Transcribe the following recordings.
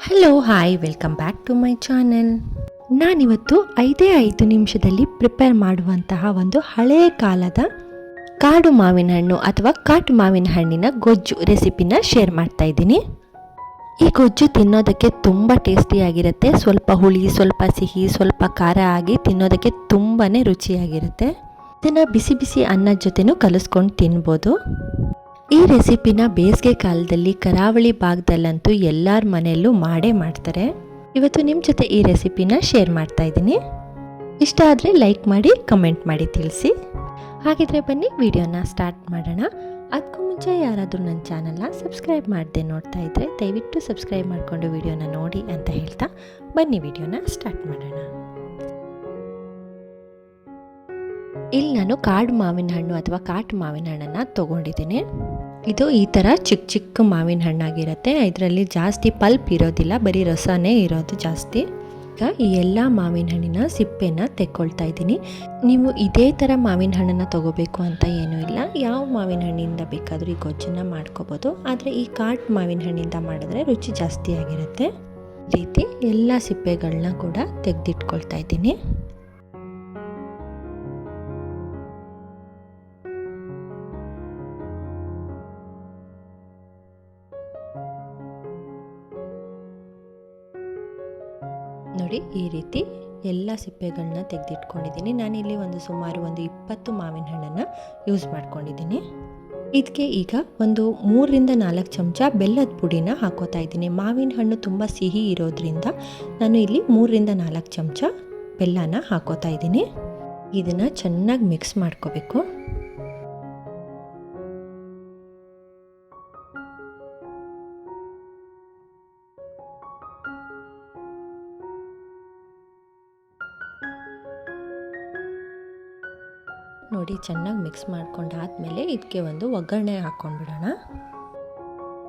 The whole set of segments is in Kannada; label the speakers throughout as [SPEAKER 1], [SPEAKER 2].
[SPEAKER 1] Hello hi welcome back to my channel ನಾನಿವತ್ತು ಐದೇ ಐದು ನಿಮಿಷದಲ್ಲಿ ಪ್ರಿಪೇರ್ ಮಾಡುವಂತಹ ಒಂದು ಹಳೆಯ ಕಾಲದ ಕಾಡು ಮಾವಿನ ಹಣ್ಣು ಅಥವಾ ಕಾಟು ಮಾವಿನ ಹಣ್ಣಿನ ಗೊಜ್ಜು ರೆಸಿಪಿನ ಶೇರ್ ಮಾಡ್ತಾ ಇದ್ದೀನಿ. ಈ ಗೊಜ್ಜು ತಿನ್ನೋದಕ್ಕೆ ತುಂಬ ಟೇಸ್ಟಿಯಾಗಿರುತ್ತೆ ಸ್ವಲ್ಪ ಹುಳಿ, ಸ್ವಲ್ಪ ಸಿಹಿ, ಸ್ವಲ್ಪ ಖಾರ ಆಗಿ ತಿನ್ನೋದಕ್ಕೆ ತುಂಬಾ ರುಚಿಯಾಗಿರುತ್ತೆ. ಇದನ್ನು ಬಿಸಿ ಬಿಸಿ ಅನ್ನದ ಜೊತೆನೂ ಕಲಿಸ್ಕೊಂಡು ತಿನ್ಬೋದು. ಈ ರೆಸಿಪಿನ ಬೇಸಿಗೆ ಕಾಲದಲ್ಲಿ ಕರಾವಳಿ ಭಾಗದಲ್ಲಂತೂ ಎಲ್ಲರ ಮನೆಯಲ್ಲೂ ಮಾಡೇ ಮಾಡ್ತಾರೆ. ಇವತ್ತು ನಿಮ್ಮ ಜೊತೆ ಈ ರೆಸಿಪಿನ ಶೇರ್ ಮಾಡ್ತಾ ಇದ್ದೀನಿ. ಇಷ್ಟ ಆದರೆ ಲೈಕ್ ಮಾಡಿ, ಕಮೆಂಟ್ ಮಾಡಿ ತಿಳಿಸಿ. ಹಾಗಿದ್ರೆ ಬನ್ನಿ, ವಿಡಿಯೋನ ಸ್ಟಾರ್ಟ್ ಮಾಡೋಣ. ಅದಕ್ಕೂ ಮುಂಚೆ ಯಾರಾದರೂ ನನ್ನ ಚಾನಲ್ನ ಸಬ್ಸ್ಕ್ರೈಬ್ ಮಾಡದೆ ನೋಡ್ತಾ ಇದ್ದರೆ ದಯವಿಟ್ಟು ಸಬ್ಸ್ಕ್ರೈಬ್ ಮಾಡಿಕೊಂಡು ವಿಡಿಯೋನ ನೋಡಿ ಅಂತ ಹೇಳ್ತಾ ಬನ್ನಿ, ವಿಡಿಯೋನ ಸ್ಟಾರ್ಟ್ ಮಾಡೋಣ. ಇಲ್ಲಿ ನಾನು ಕಾಡು ಮಾವಿನ ಹಣ್ಣು ಅಥವಾ ಕಾಟು ಮಾವಿನ ಹಣ್ಣನ್ನು ತೊಗೊಂಡಿದ್ದೀನಿ. ಇದು ಈ ಥರ ಚಿಕ್ಕ ಚಿಕ್ಕ ಮಾವಿನ ಹಣ್ಣಾಗಿರುತ್ತೆ. ಇದರಲ್ಲಿ ಜಾಸ್ತಿ ಪಲ್ಪ್ ಇರೋದಿಲ್ಲ, ಬರೀ ರಸನೇ ಇರೋದು ಜಾಸ್ತಿ. ಈಗ ಈ ಎಲ್ಲ ಮಾವಿನ ಹಣ್ಣಿನ ಸಿಪ್ಪೆನ ತೆಕ್ಕೊಳ್ತಾ ಇದ್ದೀನಿ. ನೀವು ಇದೇ ಥರ ಮಾವಿನ ಹಣ್ಣನ್ನು ತಗೋಬೇಕು ಅಂತ ಏನೂ ಇಲ್ಲ. ಯಾವ ಮಾವಿನ ಹಣ್ಣಿಂದ ಬೇಕಾದರೂ ಈ ಗೊಜ್ಜನ್ನು ಮಾಡ್ಕೋಬೋದು. ಆದರೆ ಈ ಕಾಟ್ ಮಾವಿನ ಹಣ್ಣಿಂದ ಮಾಡಿದ್ರೆ ರುಚಿ ಜಾಸ್ತಿ ಆಗಿರುತ್ತೆ. ರೀತಿ ಎಲ್ಲ ಸಿಪ್ಪೆಗಳನ್ನ ಕೂಡ ತೆಗೆದಿಟ್ಕೊಳ್ತಾ ಇದ್ದೀನಿ. ನೋಡಿ ಈ ರೀತಿ ಎಲ್ಲ ಸಿಪ್ಪೆಗಳನ್ನ ತೆಗೆದಿಟ್ಕೊಂಡಿದ್ದೀನಿ. ನಾನಿಲ್ಲಿ ಒಂದು ಸುಮಾರು ಒಂದು ಇಪ್ಪತ್ತು ಮಾವಿನ ಹಣ್ಣನ್ನು ಯೂಸ್ ಮಾಡ್ಕೊಂಡಿದ್ದೀನಿ. ಇದಕ್ಕೆ ಈಗ ಒಂದು ಮೂರರಿಂದ ನಾಲ್ಕು ಚಮಚ ಬೆಲ್ಲದ ಪುಡಿನ ಹಾಕೋತಾ ಇದ್ದೀನಿ. ಮಾವಿನ ಹಣ್ಣು ತುಂಬ ಸಿಹಿ ಇರೋದ್ರಿಂದ ನಾನು ಇಲ್ಲಿ ಮೂರರಿಂದ ನಾಲ್ಕು ಚಮಚ ಬೆಲ್ಲನ ಹಾಕೋತಾ ಇದ್ದೀನಿ. ಇದನ್ನು ಚೆನ್ನಾಗಿ ಮಿಕ್ಸ್ ಮಾಡ್ಕೋಬೇಕು. ನೋಡಿ ಚೆನ್ನಾಗಿ ಮಿಕ್ಸ್ ಮಾಡ್ಕೊಂಡಾದ್ಮೇಲೆ ಇದಕ್ಕೆ ಒಂದು ಒಗ್ಗರಣೆ ಹಾಕ್ಕೊಂಡ್ಬಿಡೋಣ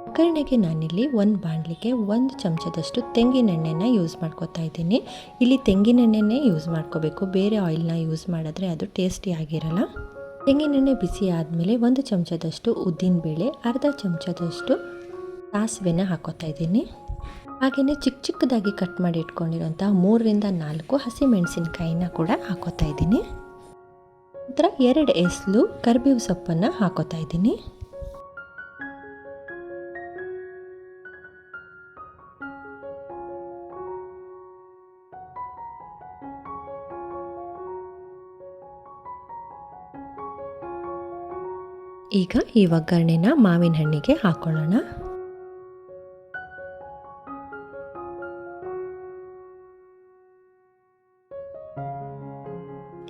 [SPEAKER 1] ಒಗ್ಗರಣೆಗೆ ನಾನಿಲ್ಲಿ ಒಂದು ಬಾಣಲಿಗೆ ಒಂದು ಚಮಚದಷ್ಟು ತೆಂಗಿನೆಣ್ಣೆನ ಯೂಸ್ ಮಾಡ್ಕೋತಾ ಇದ್ದೀನಿ. ಇಲ್ಲಿ ತೆಂಗಿನೆಣ್ಣೆನೇ ಯೂಸ್ ಮಾಡ್ಕೋಬೇಕು. ಬೇರೆ ಆಯಿಲ್ನ ಯೂಸ್ ಮಾಡಿದ್ರೆ ಅದು ಟೇಸ್ಟಿ ಆಗಿರಲ್ಲ. ತೆಂಗಿನೆಣ್ಣೆ ಬಿಸಿ ಆದಮೇಲೆ ಒಂದು ಚಮಚದಷ್ಟು ಉದ್ದಿನಬೇಳೆ, ಅರ್ಧ ಚಮಚದಷ್ಟು ಸಾಸಿವೆನ ಹಾಕೋತಾ ಇದ್ದೀನಿ. ಹಾಗೆಯೇ ಚಿಕ್ಕ ಚಿಕ್ಕದಾಗಿ ಕಟ್ ಮಾಡಿ ಇಟ್ಕೊಂಡಿರೋಂಥ ಮೂರರಿಂದ ನಾಲ್ಕು ಹಸಿಮೆಣಸಿನ್ಕಾಯಿನ ಕೂಡ ಹಾಕೋತಾ ಇದ್ದೀನಿ. ನಂತರ ಎರಡು ಎಸ್ಲು ಕರಿಬೇವು ಸೊಪ್ಪನ್ನು ಹಾಕೋತಾ ಇದ್ದೀನಿ. ಈಗ ಈ ಒಗ್ಗರಣೆನ ಮಾವಿನ ಹಣ್ಣಿಗೆ ಹಾಕೊಳ್ಳೋಣ.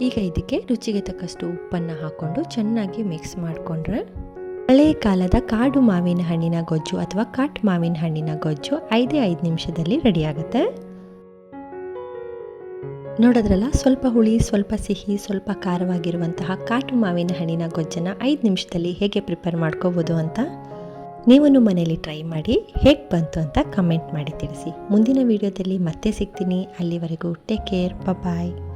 [SPEAKER 1] ಈಗ ಇದಕ್ಕೆ ರುಚಿಗೆ ತಕ್ಕಷ್ಟು ಉಪ್ಪನ್ನು ಹಾಕ್ಕೊಂಡು ಚೆನ್ನಾಗಿ ಮಿಕ್ಸ್ ಮಾಡಿಕೊಂಡ್ರೆ ಹಳೆಯ ಕಾಲದ ಕಾಡು ಮಾವಿನ ಹಣ್ಣಿನ ಗೊಜ್ಜು ಅಥವಾ ಕಾಟ್ ಮಾವಿನ ಹಣ್ಣಿನ ಗೊಜ್ಜು ಐದೇ ಐದು ನಿಮಿಷದಲ್ಲಿ ರೆಡಿಯಾಗುತ್ತೆ ನೋಡೋದ್ರಲ್ಲ, ಸ್ವಲ್ಪ ಹುಳಿ, ಸ್ವಲ್ಪ ಸಿಹಿ, ಸ್ವಲ್ಪ ಖಾರವಾಗಿರುವಂತಹ ಕಾಟು ಮಾವಿನ ಹಣ್ಣಿನ ಗೊಜ್ಜನ್ನು ಐದು ನಿಮಿಷದಲ್ಲಿ ಹೇಗೆ ಪ್ರಿಪೇರ್ ಮಾಡ್ಕೋಬೋದು ಅಂತ ನೀವನ್ನು ಮನೇಲಿ ಟ್ರೈ ಮಾಡಿ ಹೇಗೆ ಬಂತು ಅಂತ ಕಮೆಂಟ್ ಮಾಡಿ ತಿಳಿಸಿ. ಮುಂದಿನ ವಿಡಿಯೋದಲ್ಲಿ ಮತ್ತೆ ಸಿಗ್ತೀನಿ. ಅಲ್ಲಿವರೆಗೂ ಟೇಕ್ ಕೇರ್ ಬಾಯ್